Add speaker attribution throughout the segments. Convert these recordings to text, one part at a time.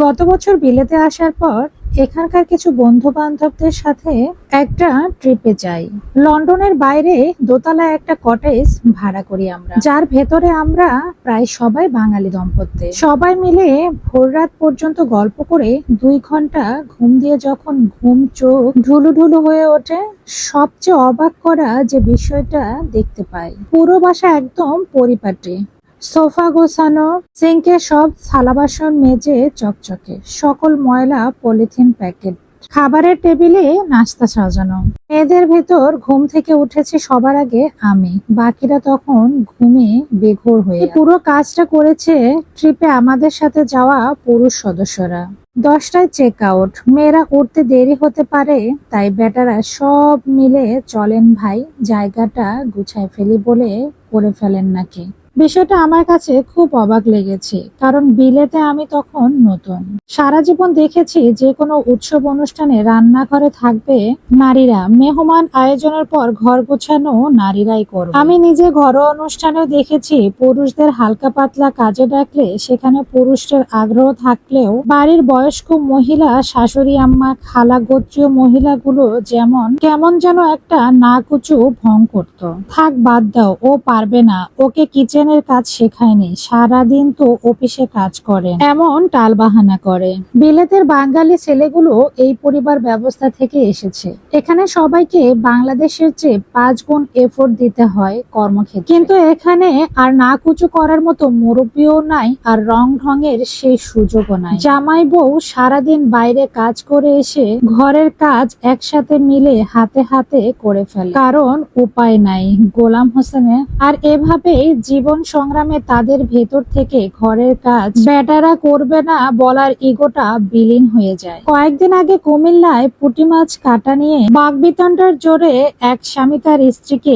Speaker 1: গত বছর বিলেতে আসার পর এখানকার কিছু বন্ধু বান্ধবদের সাথে একটা ট্রিপে যাই। লন্ডনের বাইরে দোতলায় একটা কটেজ ভাড়া করি আমরা। যার ভেতরে আমরা প্রায় সবাই বাঙালি দম্পতি। সবাই মিলে ভোর রাত পর্যন্ত গল্প করে দুই ঘণ্টা ঘুম দিয়ে যখন ঘুম, চোখ ঢুলু ঢুলু হয়ে ওঠে, সবচেয়ে অবাক করা যে বিষয়টা দেখতে পাই। পুরো বাসা একদম পরিপাটি। সোফা গোছানো সিঙ্কে সব থালা বাসন মেজে চকচকে সকল ময়লা পলিথিন প্যাকেট। খাবারের টেবিলে নাস্তা সাজানো। মেয়েদের ভেতর ঘুম থেকে উঠেছে সবার আগে আমি। বাকিরা তখন ঘুমে বেঘোর হয়ে পুরো কাজটা করেছে ট্রিপে আমাদের সাথে যাওয়া পুরুষ সদস্যরা। দশটায় চেক আউট। মেয়েরা উঠতে দেরি হতে পারে তাই বেটারা সব মিলে চলেন ভাই জায়গাটা গুছায় ফেলি বলে করে ফেলেন নাকি। বিষয়টা আমার কাছে খুব অবাক লেগেছে, কারণ বিলেতে আমি তখন নতুন। সারা জীবন দেখেছি যে কোনো উৎসব অনুষ্ঠানে রান্নাঘরে থাকবে নারীরা। মেহমান আয়োজনের পর ঘর গোছানো নারীরাই করবে। আমি নিজে ঘরোয়া অনুষ্ঠানেও দেখেছি পুরুষদের হালকা পাতলা কাজে ডাকলে সেখানে পুরুষদের আগ্রহ থাকলেও বাড়ির বয়স্ক মহিলা, শাশুড়ি আম্মা, খালা গোত্রীয় মহিলাগুলো যেমন, কেমন যেন একটা নাকুচু ভং করত। থাক বাদ দাও, ও পারবে না, ওকে কিচেনের কাজ শেখায়নি, সারাদিন তো অফিসে কাজ করেন। এমন টালবাহানা করে। বিলেতের বাঙালি ছেলেগুলো এই পরিবার ব্যবস্থা থেকে এসেছে। এখানে সবাইকে বাংলাদেশের চেয়ে পাঁচ গুণ এফোর্ট দিতে হয় কর্মক্ষেত্রে। কিন্তু এখানে আর না কুচু করার মতো মুরব্বীও নাই আর রং ঢঙের সেই সুযোগও নাই। জামাই বউ সারাদিন বাইরে কাজ করে এসে ঘরের কাজ একসাথে মিলে হাতে হাতে করে ফেলে। কারণ উপায় নাই গোলাম হোসেনের। আর এভাবেই জীবন সংগ্রামে তাদের ভেতর থেকে ঘরের কাজ বেটারা করবে না বলার ইগোটা বিলীন হয়ে যায়। কয়েকদিন আগে কুমিল্লায় পুটি মাছ কাটা নিয়ে বাগবিতণ্ডার জোরে এক স্বামী তার স্ত্রীকে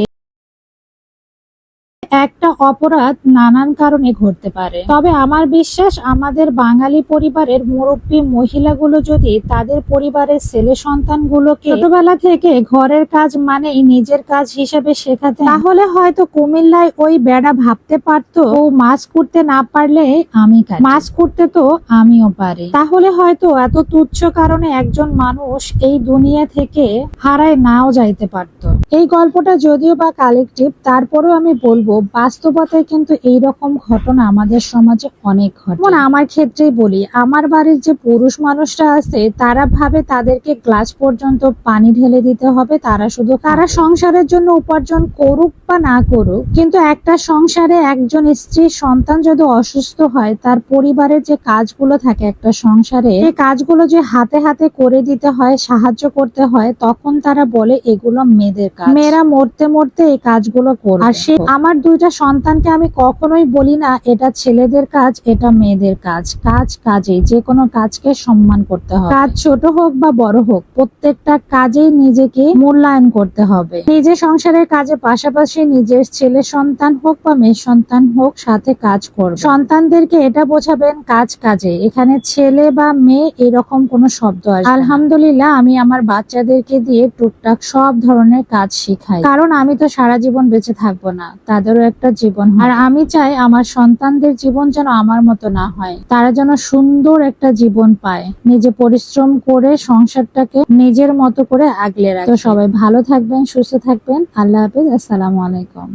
Speaker 1: একটা অপরাধ নানান কারণে ঘটতে পারে। তবে আমার বিশ্বাস, আমাদের বাঙালি পরিবারের মুরব্বী মহিলাগুলো যদি তাদের পরিবারের ছেলে সন্তানগুলোকে ছোটবেলা থেকে ঘরের কাজ মানেই নিজের কাজ হিসেবে শেখাতে তাহলে হয়তো কুমিল্লায় ওই বেড়া ভাবতে পারতো, ও মাছ করতে না পারলে আমি মাছ করতে তো আমিও পারি। তাহলে হয়তো এত তুচ্ছ কারণে একজন মানুষ এই দুনিয়া থেকে হারায় নাও যাইতে পারতো। এই গল্পটা যদিও বা কালেকটিভ তারপরেও আমি বলব, বাস্তবতায় কিন্তু এই রকম ঘটনা আমাদের সমাজে অনেক ঘটে। যেমন আমার ক্ষেত্রেই বলি, আমার বাড়ির যে পুরুষ মানুষরা আছে, তারা ভাবে তাদেরকে গ্লাস পর্যন্ত পানি ঢেলে দিতে হবে, তারা শুধু তারা সংসারের জন্য উপার্জন করুক বা না করুক, কিন্তু একটা সংসারে একজন স্ত্রী, সন্তান যদি অসুস্থ হয়, তার পরিবারের যে কাজগুলো থাকে একটা সংসারে, সেই কাজগুলো যে হাতে হাতে করে দিতে হয়, সাহায্য করতে হয়, তখন তারা বলে এগুলো মেয়েদের কাজ। মেয়েরা মরতে মরতে এই কাজগুলো করবে। আর সে আমার দুইটা সন্তানকে আমি কখনোই বলি না এটা ছেলেদের কাজ এটা মেয়েদের কাজ। কাজ কাজে যে কোনো কাজকে সম্মান করতে হবে। কাজ ছোট হোক বা বড় হোক প্রত্যেকটা কাজেই নিজেকে মূল্যায়ন করতে হবে। নিজে সংসারের কাজে পাশাপাশি নিজের ছেলে সন্তান হোক বা মেয়ে সন্তান হোক সাথে কাজ করবে। সন্তানদেরকে এটা বোঝাবেন কাজ কাজে। এখানে ছেলে বা মেয়ে এরকম কোনো শব্দ না। আলহামদুলিল্লাহ আমি আমার বাচ্চাদেরকে দিয়ে টুকটাক সব ধরনের কাজ শিখাই। কারণ আমি তো সারা জীবন বেঁচে থাকব না তাদেরও একটা জীবন আর আমি চাই আমার সন্তানদের জীবন যেন আমার মতো না হয়। তারা যেন সুন্দর একটা জীবন পায়। নিজে পরিশ্রম করে সংসারটাকে নিজের মতো করে আগলে রাখে। তো সবাই ভালো থাকবেন সুস্থ থাকবেন। আল্লাহ হাফিজ আসসালামু আলাইকুম।